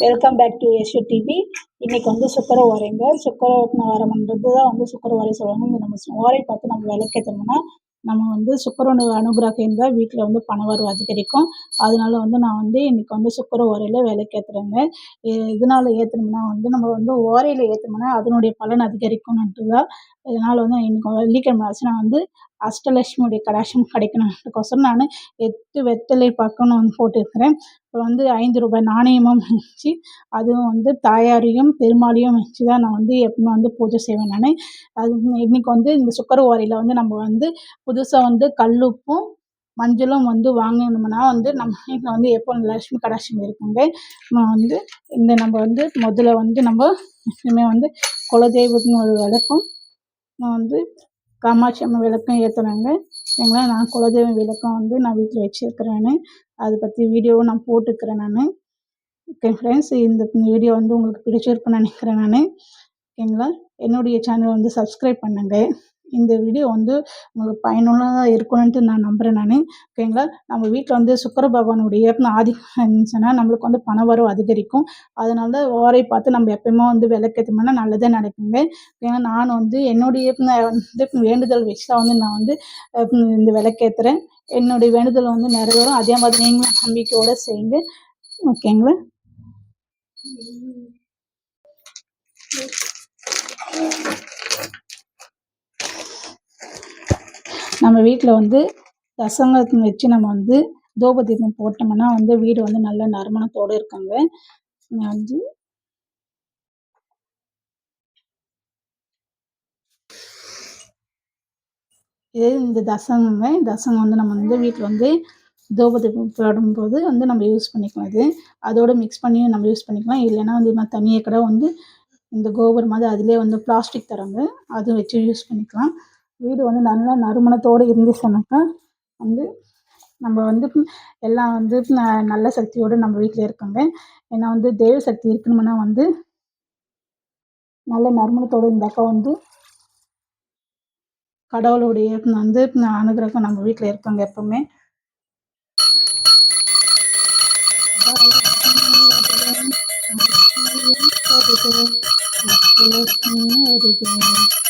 Welcome back to Yashu TV இன்னைக்கு வந்து சுக்கர ஓரைங்க சுக்கர வாரம்ன்றது தான் வந்து சுக்கர ஓரை சொல்லுவாங்க. இந்த நம்ம ஓரை பார்த்து நம்ம விளக்கேற்றோம்னா நம்ம வந்து சுக்கரனு அனுகிரகம் இருந்தால் வீட்டில் வந்து பண வரவு அதிகரிக்கும். அதனால வந்து நான் வந்து இன்னைக்கு வந்து சுக்கர ஓரையில் விளக்கேற்றுறேங்க இதனால் ஏற்றுனோம்னா வந்து நம்ம வந்து ஓரையில் ஏற்றோம்னா அதனுடைய பலன் அதிகரிக்கும்ன்ட்டு தான் இதனால் வந்து இன்னைக்கு வெள்ளிக்கிழமை ஆச்சு நான் வந்து அஷ்டலட்சுமியுடைய கடாட்சம் கிடைக்கணுன்றக்கோசரம் நான் எட்டு வெத்தலை பக்கம்னு போட்டுருக்கிறேன். இப்போ வந்து ஐந்து ரூபாய் நாணயமும் வச்சு அதுவும் வந்து தாயாரையும் பெருமாளையும் வச்சு தான் நான் வந்து எப்பவுமே வந்து பூஜை செய்வேன் நான். அது இன்னைக்கு வந்து இந்த சுக்கர ஓரையில் வந்து நம்ம வந்து புதுசாக வந்து கல்லுப்பும் மஞ்சளும் வந்து வாங்கினோம்னா வந்து நம்ம வீட்டில் வந்து எப்போ லட்சுமி கடாட்சம் இருக்குங்க நம்ம வந்து இந்த நம்ம வந்து முதல்ல வந்து நம்ம எப்பவுமே வந்து குலதெய்வத்தின் ஒரு விளக்கும் நான் வந்து காமாட்சி அம்மன் விளக்கம் ஏற்றுனாங்க சரிங்களா? நான் குலதெய்வம் விளக்கம் வந்து நான் வீட்டில் வச்சுருக்கிறேன்னு. அதை பற்றி வீடியோவும் நான் போட்டுக்கிறேன் நான். ஓகே ஃப்ரெண்ட்ஸ் இந்த வீடியோ வந்து உங்களுக்கு பிடிச்சிருக்குன்னு நினைக்கிறேன் நான். ஓகேங்களா என்னுடைய சேனல் வந்து சப்ஸ்கிரைப் பண்ணுங்கள் இந்த வீடியோ வந்து உங்களுக்கு பயனுள்ளதாக இருக்கணுன்ட்டு நான் நம்புகிறேன் நான். ஓகேங்களா நம்ம வீட்டில் வந்து சுக்கர பகவானுடைய ஆதிக்கம் இருந்துச்சுன்னா நம்மளுக்கு வந்து பண வரவு அதிகரிக்கும். அதனால தான் ஓரை பார்த்து நம்ம எப்பயுமே வந்து விளக்கேற்றோம்னா நல்லதே நடக்குங்க. ஏன்னா நான் வந்து என்னுடைய வந்து வேண்டுதல் வச்சு தான் வந்து நான் வந்து இந்த விளக்கேற்றுறேன் என்னுடைய வேண்டுதல் வந்து நிறைவேறும். அதே மாதிரி நீங்களும் நம்பிக்கையோடு செய்யுங்க. ஓகேங்களா நம்ம வீட்டில் வந்து தசங்கத்தை வச்சு நம்ம வந்து தூபதீபம் போட்டோம்னா வந்து வீடு வந்து நல்ல நறுமணத்தோடு இருக்காங்க. வந்து இது இந்த தசங்கங்க தசங்கம் வந்து நம்ம வந்து வீட்டில் வந்து தூபதீபம் போடும்போது வந்து நம்ம யூஸ் பண்ணிக்கலாம் இது. அதோடு மிக்ஸ் பண்ணி நம்ம யூஸ் பண்ணிக்கலாம். இல்லைன்னா வந்து நம்ம தனியாக கூட வந்து இந்த கோபுரம் மாதிரி அதிலே வந்து பிளாஸ்டிக் தராங்க அதுவும் வச்சு யூஸ் பண்ணிக்கலாம். வீடு வந்து நல்லா நறுமணத்தோடு இருந்துச்சுனாக்கா வந்து நம்ம வந்து எல்லாம் வந்து நல்ல சக்தியோடு நம்ம வீட்டில் இருக்கோங்க. ஏன்னா வந்து தெய்வ சக்தி இருக்கணும்னா வந்து நல்ல நறுமணத்தோடு இருந்தாக்கா வந்து கடவுளுடைய வந்து அனுகிரகம் நம்ம வீட்டில் இருக்கோங்க எப்பவுமே. Thank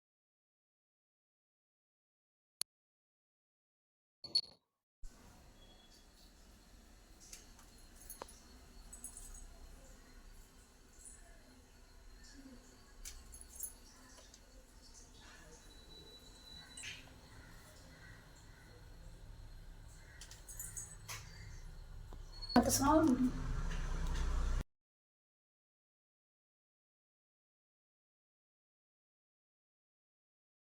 Song.